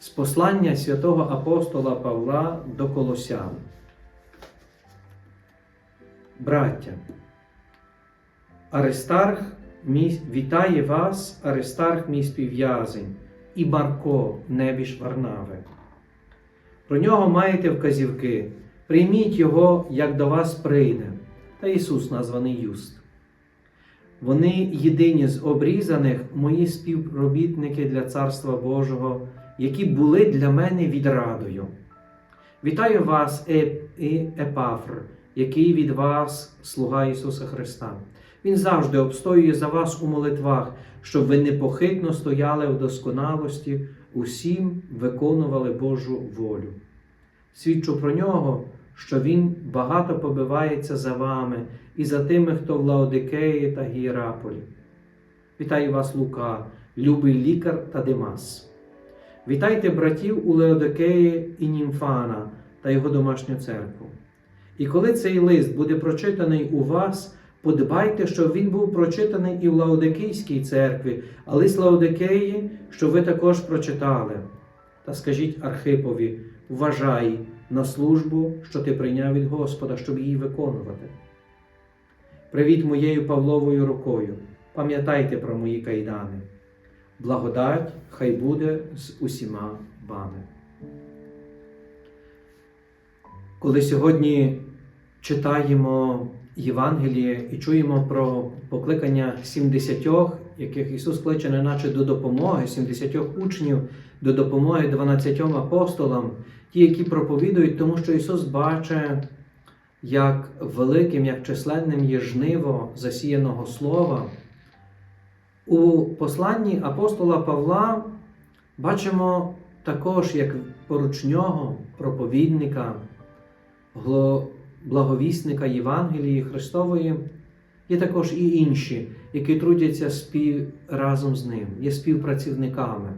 З послання святого апостола Павла до Колосян. Браття, Аристарх мій, вітає вас, Аристарх, мій співв'язень, і Марко, небіж Варнави. Про нього маєте вказівки. Прийміть його, як до вас прийде, та Ісус, названий Юст. Вони єдині з обрізаних мої співробітники для Царства Божого, які були для мене відрадою. Вітаю вас, Епафр, який від вас слуга Ісуса Христа. Він завжди обстоює за вас у молитвах, щоб ви непохитно стояли в досконалості, усім виконували Божу волю. Свідчу про нього, що він багато побивається за вами і за тими, хто в Лаодикеї та Гієраполі. Вітаю вас, Лука, любий лікар та Димас. Вітайте братів у Леодикеї і Німфана та його домашню церкву. І коли цей лист буде прочитаний у вас, подбайте, щоб він був прочитаний і в Лаодикейській церкві, а лист Лаодикеї, щоб ви також прочитали. Та скажіть Архипові, вважай на службу, що ти прийняв від Господа, щоб її виконувати. Привіт моєю Павловою рукою. Пам'ятайте про мої кайдани. Благодать хай буде з усіма вами. Коли сьогодні читаємо Євангеліє і чуємо про покликання 70, яких Ісус кличе неначе до допомоги, 70 учнів до допомоги 12 апостолам, ті, які проповідують, тому що Ісус бачить, як великим, як численним є жниво засіяного слова. У посланні апостола Павла бачимо також, як поруч нього, проповідника, благовісника Євангелії Христової, є також і інші, які трудяться спів разом з ним, є співпрацівниками.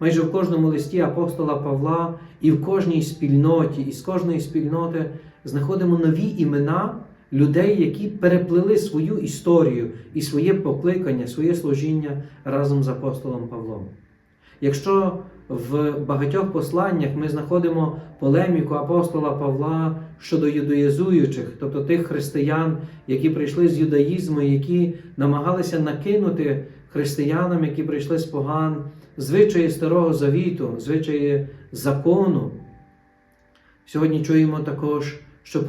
Майже в кожному листі апостола Павла і в кожній спільноті, і з кожної спільноти знаходимо нові імена людей, які переплели свою історію і своє покликання, своє служіння разом з апостолом Павлом. Якщо в багатьох посланнях ми знаходимо полеміку апостола Павла щодо юдаїзуючих, тобто тих християн, які прийшли з юдаїзму, які намагалися накинути християнам, які прийшли з поган, звичаї Старого Завіту, звичаї закону. Сьогодні чуємо також, що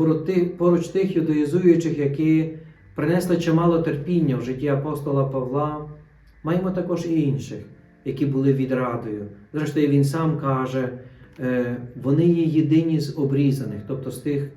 поруч тих, юдаїзуючих, які принесли чимало терпіння в житті апостола Павла, маємо також і інших, які були відрадою. Зрештою, він сам каже, е, вони є єдині з обрізаних, тобто з тих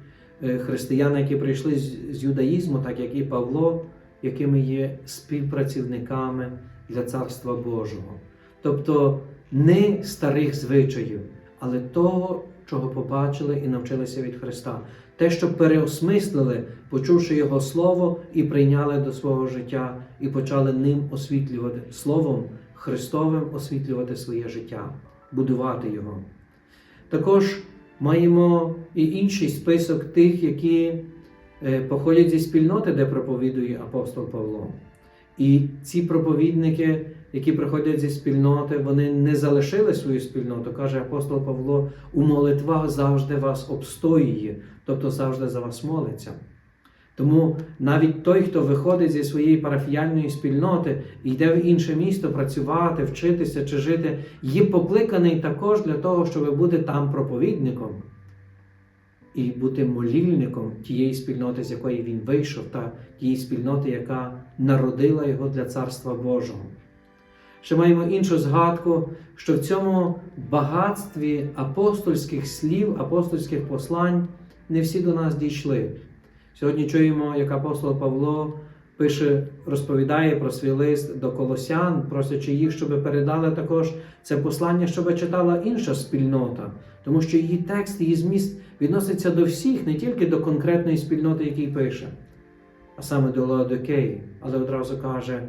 е, християн, які прийшли з юдаїзму, так як і Павло, якими є співпрацівниками для Царства Божого. Тобто не старих звичаїв, але того, чого побачили і навчилися від Христа. Те, що переосмислили, почувши Його Слово і прийняли до свого життя, і почали ним освітлювати Словом Христовим освітлювати своє життя, будувати його. Також маємо і інший список тих, які е, походять зі спільноти, де проповідує апостол Павло. І ці проповідники, які приходять зі спільноти, вони не залишили свою спільноту, каже апостол Павло, у молитвах завжди вас обстоює, тобто завжди за вас молиться. Тому навіть той, хто виходить зі своєї парафіяльної спільноти йде в інше місто працювати, вчитися чи жити, є покликаний також для того, щоб бути там проповідником. і бути молільником тієї спільноти, з якої він вийшов, та тієї спільноти, яка народила його для Царства Божого. Ще маємо іншу згадку, що в цьому багатстві апостольських слів, апостольських послань не всі до нас дійшли. Сьогодні чуємо, як апостол Павло пише, розповідає про свій лист до колосян, просячи їх, щоб передали також це послання, щоб читала інша спільнота, тому що її текст, її зміст відноситься до всіх, не тільки до конкретної спільноти, який пише, а саме до Лаодикеї, але одразу каже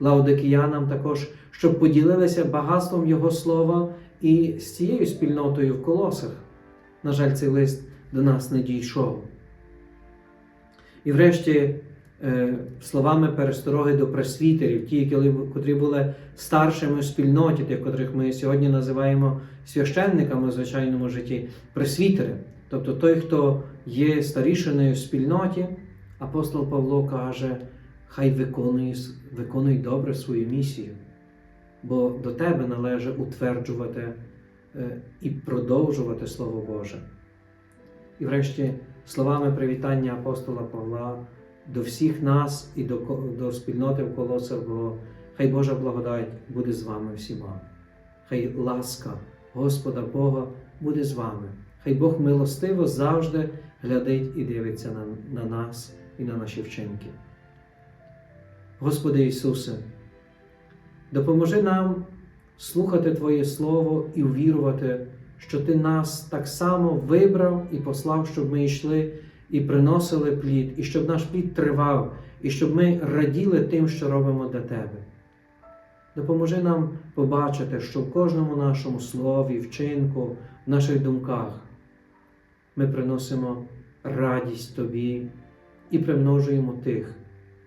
лаодикіянам також, щоб поділилися багатством Його слова і з цією спільнотою в колосах. На жаль, цей лист до нас не дійшов. І врешті, е, словами перестороги до пресвітерів, ті, котрі були старшими в спільноті, тих, котрих ми сьогодні називаємо священниками в звичайному житті, пресвітери. Тобто той, хто є старішиною в спільноті, апостол Павло каже, хай виконує, виконуй добре свою місію, бо до тебе належить утверджувати е, і продовжувати Слово Боже. І врешті словами привітання апостола Павла до всіх нас і до, до спільноти в колосах було Хай Божа благодать буде з вами всіма. Хай ласка Господа Бога буде з вами. Хай Бог милостиво завжди глядить і дивиться на, на нас і на наші вчинки. Господи Ісусе, допоможи нам слухати Твоє Слово і увірувати, що Ти нас так само вибрав і послав, щоб ми йшли і приносили плід, і щоб наш плід тривав, і щоб ми раділи тим, що робимо для Тебе. Допоможи нам побачити, що в кожному нашому слові, вчинку, в наших думках ми приносимо радість Тобі і примножуємо тих,